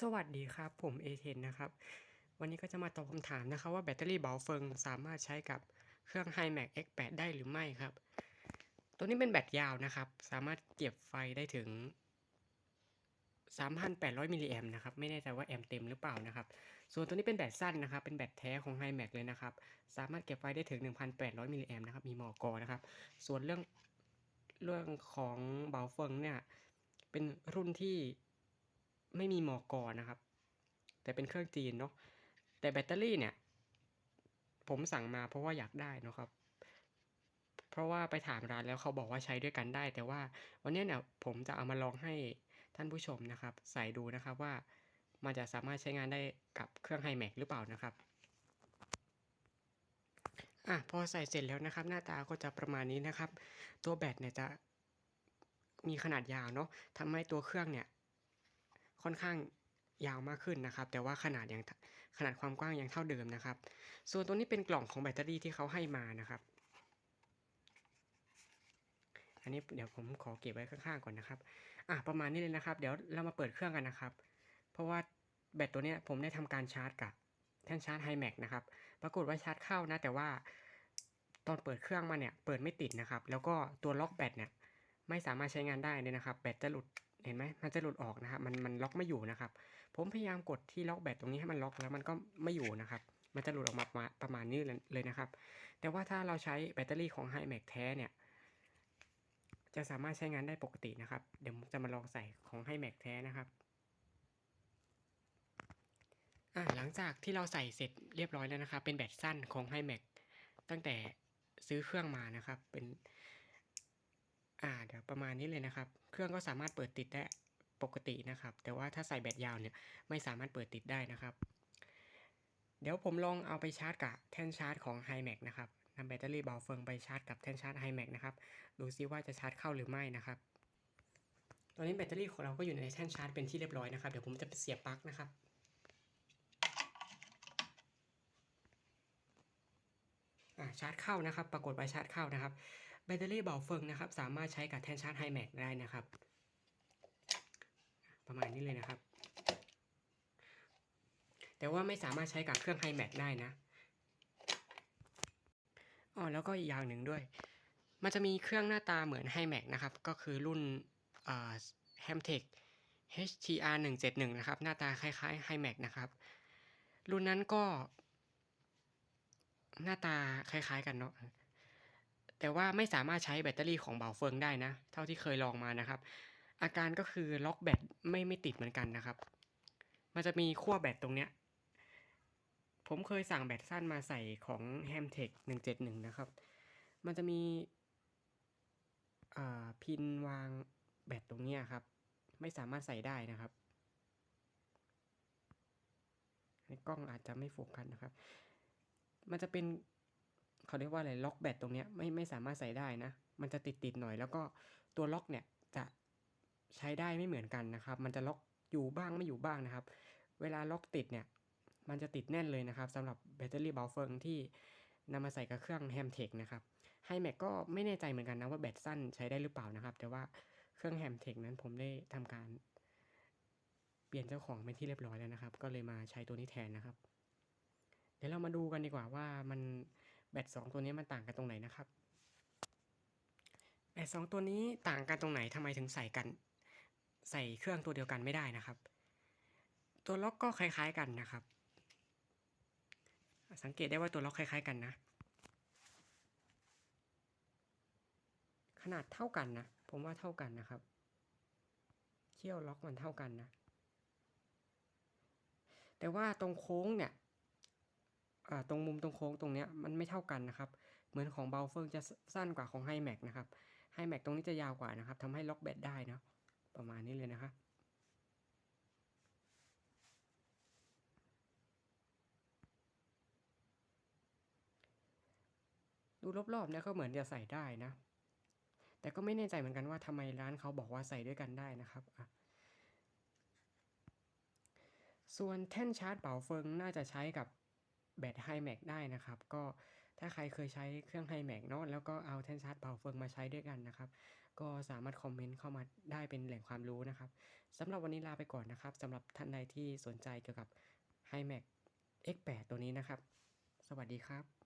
สวัสดีครับผมเอเทนนะครับ วันนี้ก็จะมาตอบคำถามนะครับว่าแบตเตอรี่เบาเฟิงสามารถใช้กับเครื่อง HiMax X8 ได้หรือไม่ครับ ตัวนี้เป็นแบตยาวนะครับ สามารถเก็บไฟได้ถึง 3,800มิลลิแอมนะครับ ไม่แน่ใจว่าแอมเต็มหรือเปล่านะครับ ส่วนตัวนี้เป็นแบตสั้นนะครับ เป็นแบตแท้ของ HiMax เลยนะครับ สามารถเก็บไฟได้ถึง 1,800มิลลิแอมนะครับ มีมอกอนะครับ ส่วนเรื่องเรื่องของเบาเฟิงเนี่ย เป็นรุ่นที่ ไม่มีมอกอนะครับ แต่เป็นเครื่องจีนเนาะแต่แบตเตอรี่เนี่ย ผมสั่งมาเพราะว่าอยากได้นะครับ เพราะว่าไปถามร้านแล้วเขาบอกว่าใช้ด้วยกันได้ แต่ว่าวันนี้เนี่ยผมจะเอามาลองให้ท่านผู้ชมนะครับ ใส่ดูนะครับว่ามันจะสามารถใช้งานได้กับเครื่อง HiMax หรือเปล่านะครับอะพอใส่เสร็จแล้วนะครับ หน้าตาก็จะประมาณนี้นะครับ ตัวแบตเนี่ยจะมีขนาดยาวเนาะทำให้ตัวเครื่องเนี่ย ค่อนข้างยาวมากขึ้นนะครับ แต่ว่าขนาดยังขนาดความกว้างยังเท่าเดิมนะครับ ส่วนตัวนี้เป็นกล่องของแบตเตอรี่ที่เขาให้มานะครับ อันนี้เดี๋ยวผมขอเก็บไว้ข้างๆก่อนนะครับ อะประมาณนี้เลยนะครับ เดี๋ยวเรามาเปิดเครื่องกันนะครับ เพราะว่าแบตตัวนี้ผมได้ทำการชาร์จกับแท่นชาร์จ HiMax นะครับ ปรากฏว่าชาร์จเข้านะ แต่ว่าตอนเปิดเครื่องมาเนี่ยเปิดไม่ติดนะครับ แล้วก็ตัวล็อกแบตเนี่ยไม่สามารถใช้งานได้เลยนะครับ แบตจะหลุด เห็นไหมมันจะหลุดออกนะครับมันมันล็อกไม่อยู่นะครับ ผมพยายามกดที่ล็อกแบตตรงนี้ให้มันล็อกแล้วมันก็ไม่อยู่นะครับมันจะหลุดออกมาประมาณนี้เลยนะครับ แต่ว่าถ้าเราใช้แบตเตอรี่ของ HiMax แท้เนี่ย จะสามารถใช้งานได้ปกตินะครับ เดี๋ยวจะมาลองใส่ของ HiMax แท้นะครับอะหลังจากที่เราใส่เสร็จเรียบร้อยแล้วนะครับ เป็นแบตสั้นของ HiMax ตั้งแต่ซื้อเครื่องมานะครับ เป็น อ่าเดี๋ยวประมาณนี้เลยนะครับ เครื่องก็สามารถเปิดติดได้ปกตินะครับ แต่ว่าถ้าใส่แบตยาวเนี่ยไม่สามารถเปิดติดได้นะครับ เดี๋ยวผมลองเอาไปชาร์จกับแท่นชาร์จของ HiMax นะครับนำแบตเตอรี่เบาเฟิงไปชาร์จกับแท่นชาร์จ HiMax นะครับ ดูซิว่าจะชาร์จเข้าหรือไม่นะครับ ตอนนี้แบตเตอรี่ของเราก็อยู่ในแท่นชาร์จเป็นที่เรียบร้อยนะครับ เดี๋ยวผมจะเสียบปลั๊กนะครับอ่าชาร์จเข้านะครับ ปรากฏว่าชาร์จเข้านะครับ ตเตอรี่เบาเฟิงนะครับ สามารถใช้กับแท่นชาร์จ HiMax ได้นะครับ ประมาณนี้เลยนะครับ แต่ว่าไม่สามารถใช้กับเครื่อง HiMax ได้นะอ๋อแล้วก็อีกอย่างหนึ่งด้วย มันจะมีเครื่องหน้าตาเหมือน HiMax นะครับ ก็คือรุ่นอ่า Hamtech HTR 171นะครับ หน้าตาคล้ายๆ HiMax นะครับ รุ่นนั้นก็ หน้าตาคล้ายๆกันเนาะ แต่ว่าไม่สามารถใช้แบตเตอรี่ของเบาเฟิงได้นะ เท่าที่เคยลองมานะครับ อาการก็คือล็อกแบตไม่ไม่ติดเหมือนกันนะครับ มันจะมีขั้วแบตตรงเนี้ย ผมเคยสั่งแบตสั้นมาใส่ของ Hamtech 171นะครับ มันจะมีพินวางแบตตรงเนี้ยครับ ไม่สามารถใส่ได้นะครับในกล้องอาจจะไม่โฟกัสนะครับ มันจะเป็น เขาเรียกว่าอะไรล็อกแบตตรงเนี้ยไม่ไม่สามารถใส่ได้นะ มันจะติดติดหน่อย แล้วก็ตัวล็อกเนี่ยจะใช้ได้ไม่เหมือนกันนะครับ มันจะล็อกอยู่บ้างไม่อยู่บ้างนะครับ เวลาล็อกติดเนี่ยมันจะติดแน่นเลยนะครับสำหรับแบตเตอรี่เบาเฟิงที่นำมาใส่กับเครื่อง Hamtech นะครับ HiMax ก็ไม่แน่ใจเหมือนกันนะว่าแบตสั้นใช้ได้หรือเปล่านะครับ แต่ว่าเครื่อง Hamtech นั้นผมได้ทำการ เปลี่ยนเจ้าของเป็นที่เรียบร้อยแล้วนะครับ ก็เลยมาใช้ตัวนี้แทนนะครับ เดี๋ยวเรามาดูกันดีกว่าว่ามัน แบตสองตัวนี้มันต่างกันตรงไหนนะครับ แบตสองตัวนี้ต่างกันตรงไหนทำไมถึงใส่กัน ใส่เครื่องตัวเดียวกันไม่ได้นะครับ ตัวล็อกก็คล้าย ๆกันนะครับ สังเกตได้ว่าตัวล็อกคล้าย ๆ กันนะ ขนาดเท่ากันนะ ผมว่าเท่ากันนะครับเขี้ยวล็อกมันเท่ากันนะแต่ว่าตรงโค้งเนี่ย ตรงมุมตรงโค้งตรงเนี้ยมันไม่เท่ากันนะครับ เหมือนของเบลเฟิงจะสั้นกว่าของ HiMax นะครับ HiMax ตรงนี้จะยาวกว่านะครับทำให้ล็อกแบตได้นะประมาณนี้เลยนะครับดูรอบๆเนี่ยก็เหมือนจะใส่ได้นะ แต่ก็ไม่แน่ใจเหมือนกันว่าทำไมร้านเขาบอกว่าใส่ด้วยกันได้นะครับอะส่วนแท่นชาร์จเป๋าเฟิงน่าจะใช้กับ แบต HiMax ได้นะครับ ก็ถ้าใครเคยใช้เครื่อง iMac เนาะแล้วก็เอาเทนชาร์จเป่าเฟืองมาใช้ด้วยกันนะครับ ก็สามารถคอมเมนต์เข้ามาได้เป็นแหล่งความรู้นะครับสำหรับวันนี้ลาไปก่อนนะครับสำหรับท่านใดที่สนใจเกี่ยวกับ iMac X8 ตัวนี้นะครับ สวัสดีครับ